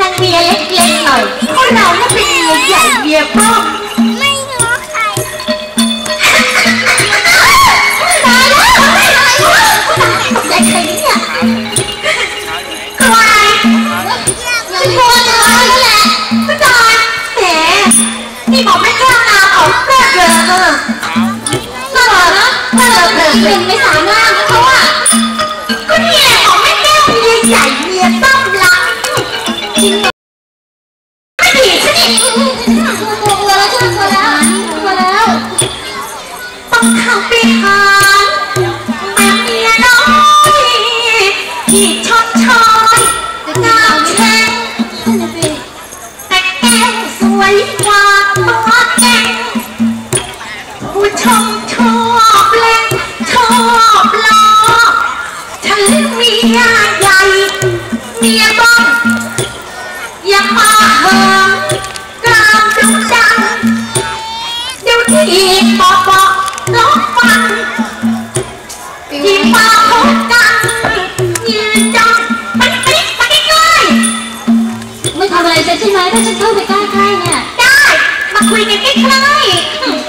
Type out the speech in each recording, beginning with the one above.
นางเมียเล็กๆหน่อยพวกเราเนี่เป็นเมียใหญ่เมียป้อมไม่ง้อใครตายแล้วตายแล้วตายแล้วเนี่ยกลัวจะโทษเราแล้วแหละก็ตายแหมนี่บอกไม่กล้าตาเขาแกล้งเลยเออก็เหรอเออเออเป็นไม่สามารถ ที่มาพบกันยืนจังมันปมาใกล้ๆไทำอะไรใช่ไหมถ้าฉันเข้าไปใกล้ๆเนี่ย ได้ มาคุยกันใกล้ๆ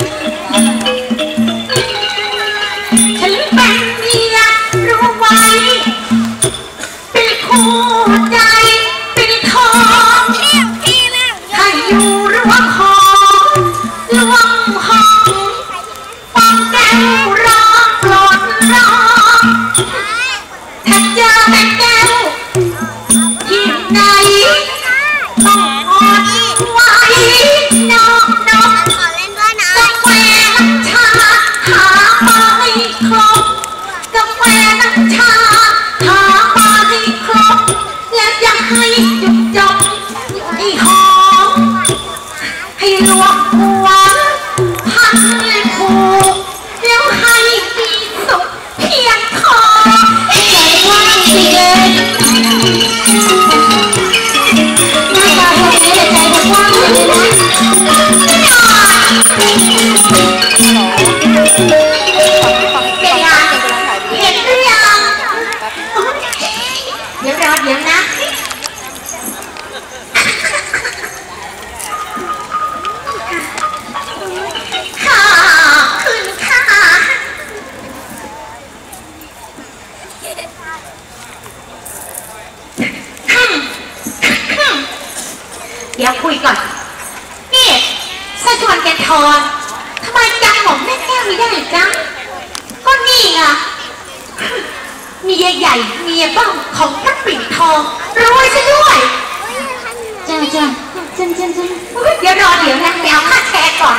Oh. เดี๋ยวคุยก่อน นี่สะชวนแกทอนทำไมจำอมแม่แก้วไม่ได้จ๊ะก็นี่ไงเมียใหญ่เมียบ้างของพระปิ่นทองรวยซะด้วยจ้าจ้าจ้าจ้าจ้าเดี๋ยวรอเดี๋ยวนะไปเอาค่าแชร์ก่อน